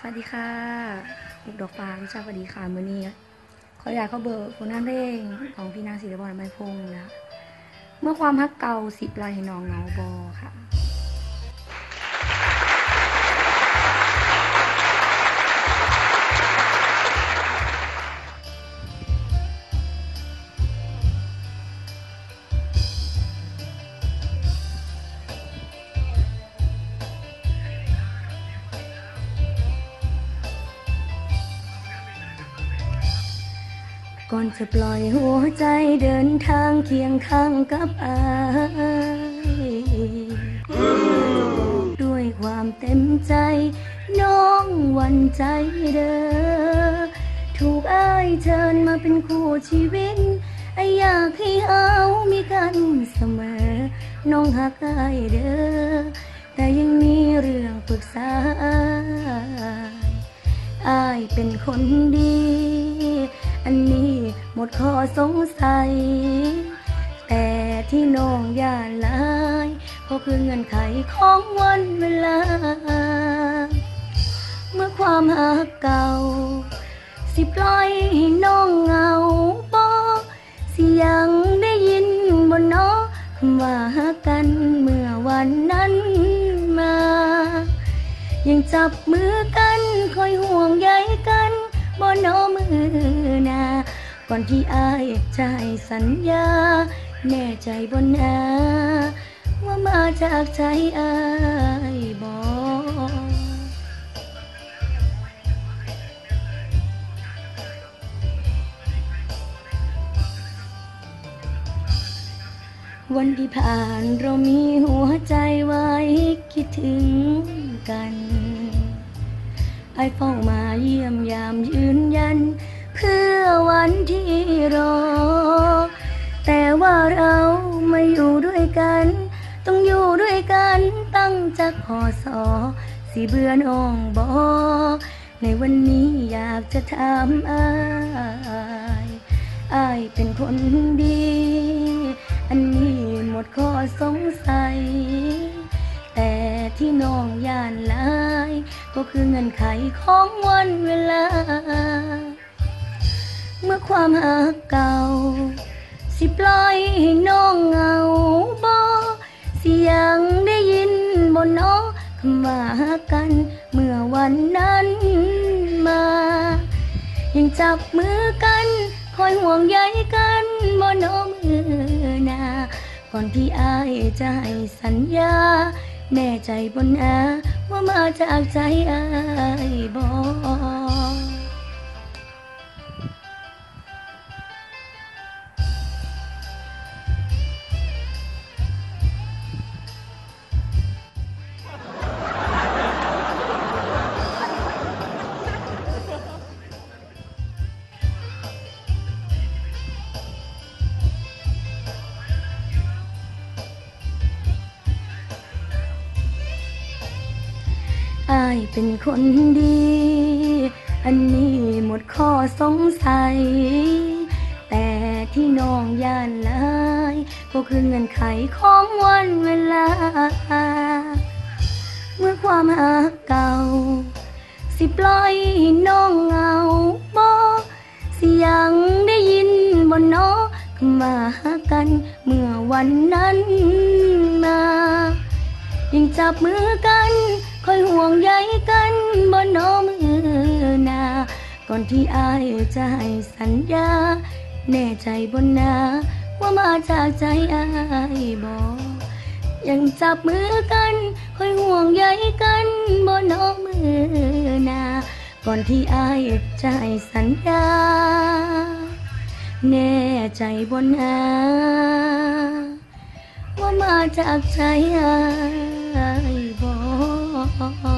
สวัสดีค่ะลูกดอกฟ้าวิชาสวัสดีค่ะมือนี้ขออยากเข้าเบอร์ผลงานเพลงของพี่นางศิริพรไม้พงษ์นะ เมื่อความฮักเก่าสิบลายให้น้องเงาบอค่ะ ก่อนจะปล่อยหัวใจเดินทางเคียงข้างกับอายด้วยความเต็มใจ น้องวันใจเด้อถูกอายเชิญมาเป็นคู่ชีวิตไออยากให้เฮามีกันเสมอ น้องหักอายเด้อแต่ยังมีเรื่องปรึกษาอายเป็นคนดี อันนี้ มดข้อสงสัย แต่ที่น้องย่านลายก็คือเงื่อนไขของวันเวลา เมื่อความหักเก่า สิปล่อยให้น้องเหงาบอสิยังได้ยินบนน้อคำว่าหักกันเมื่อวันนั้นมา ยังจับมือกันคอยห่วงใยกันบนโนมือหนา ก่อนที่อายจะให้สัญญา แน่ใจบนนาว่ามาจากใจอายบอกวันที่ผ่านเรามีหัวใจไว้คิดถึงกัน ไอ้เฝ้ามาเยี่ยมยามยืนยัน เพื่อวันที่รอ แต่ว่าเราไม่อยู่ด้วยกัน ต้องอยู่ด้วยกันตั้งจากพอสอสิเบื่อน้องบอ ในวันนี้อยากจะถามอายอายเป็นคนดี อันนี้หมดข้อสงสัย แต่ที่น้องย่านลาย ก็คือเงื่อนไขของวันเวลา เมื่อความหักเก่า สิปล่อยให้น้องเหงาบอสิยังได้ยินบนน้องคำว่าหักกัน เมื่อวันนั้นมา ยังจับมือกัน คอยห่วงใยกันบนน้องมือนาก่อนที่อายจะให้สัญญา แน่ใจบนนาว่ามาจากใจอายบอกายเป็นคนดี อันนี้หมดข้อสงสัย แต่ที่น้องย่านลายก็คือเงื่อนไขของวันเวลา เมื่อความหักเก่า สิปล่อยน้องเหงาบอกสิยังได้ยินบนน้อคำว่าหักกันเมื่อวันนั้นมา ยังจับมือกัน คอยห่วงใยกันบนน้อมือนา ก่อนที่อายจะให้สัญญา แน่ใจบนนา ว่ามาจากใจอายบอกยังจับมือกันคอยห่วงใยกันบนน้อมือนา ก่อนที่อายจะให้สัญญา แน่ใจบนนา ว่ามาจากใจอาย oh.